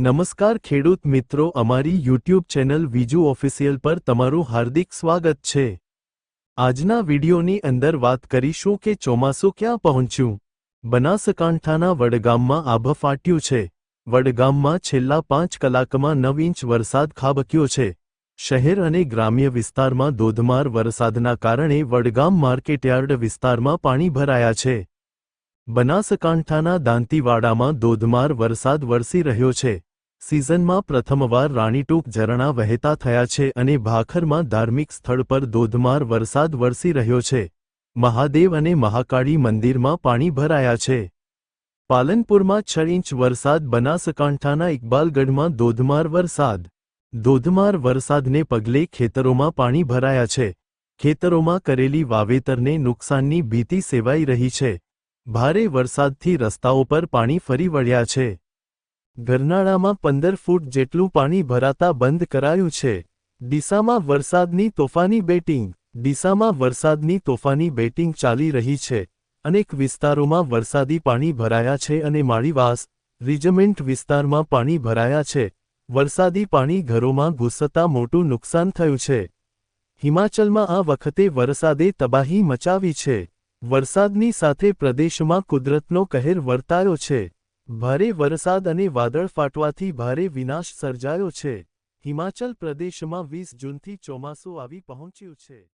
નમસ્કાર ખેડૂત મિત્રો, અમારી યુટ્યુબ ચેનલ વિજુ ઓફિસિયલ પર તમારું હાર્દિક સ્વાગત છે. આજના વિડીયોની અંદર વાત કરીશું કે ચોમાસું ક્યાં પહોંચ્યું? બનાસકાંઠાના વડગામમાં આભ ફાટ્યું છે. વડગામમાં છેલ્લા પાંચ કલાકમાં નવ ઇંચ વરસાદ ખાબક્યો છે. શહેર અને ગ્રામ્ય વિસ્તારમાં ધોધમાર વરસાદના કારણે વડગામ માર્કેટયાર્ડ વિસ્તારમાં પાણી ભરાયા છે. બનાસકાંઠાના દાંતીવાડામાં ધોધમાર વરસાદ વરસી રહ્યો છે. સિઝનમાં પ્રથમવાર રાણીટૂક ઝરણા વહેતા થયા છે અને ભાખરમાં ધાર્મિક સ્થળ પર ધોધમાર વરસાદ વરસી રહ્યો છે. મહાદેવ અને મહાકાળી મંદિરમાં પાણી ભરાયા છે. પાલનપુરમાં છ ઇંચ વરસાદ બનાસકાંઠાના ઇકબાલગઢમાં ધોધમાર વરસાદ. ધોધમાર વરસાદને પગલે ખેતરોમાં પાણી ભરાયા છે. ખેતરોમાં કરેલી વાવેતરને નુકસાનની ભીતિ સેવાઈ રહી છે. ભારે વરસાદથી રસ્તાઓ પર પાણી ફરી વળ્યા છે. ગરનાળામાં પંદર ફૂટ જેટલું પાણી ભરાતા બંધ કરાયું છે. ડીસામાં વરસાદની તોફાની બેટિંગ, ડીસામાં વરસાદની તોફાની બેટિંગ ચાલી રહી છે. અનેક વિસ્તારોમાં વરસાદી પાણી ભરાયા છે અને માળીવાસ, રિજમેન્ટ વિસ્તારમાં પાણી ભરાયા છે. વરસાદી પાણી ઘરોમાં ઘૂસતા મોટું નુકસાન થયું છે. હિમાચલમાં આ વખતે વરસાદે તબાહી મચાવી છે. વરસાદની સાથે પ્રદેશમાં કુદરતનો કહેર વર્તાયો છે. ભારે વરસાદ અને વાદળ ફાટવાથી ભારે વિનાશ સર્જાયો છે. હિમાચલ પ્રદેશમાં વીસ જૂનથી ચોમાસું આવી પહોંચ્યું છે.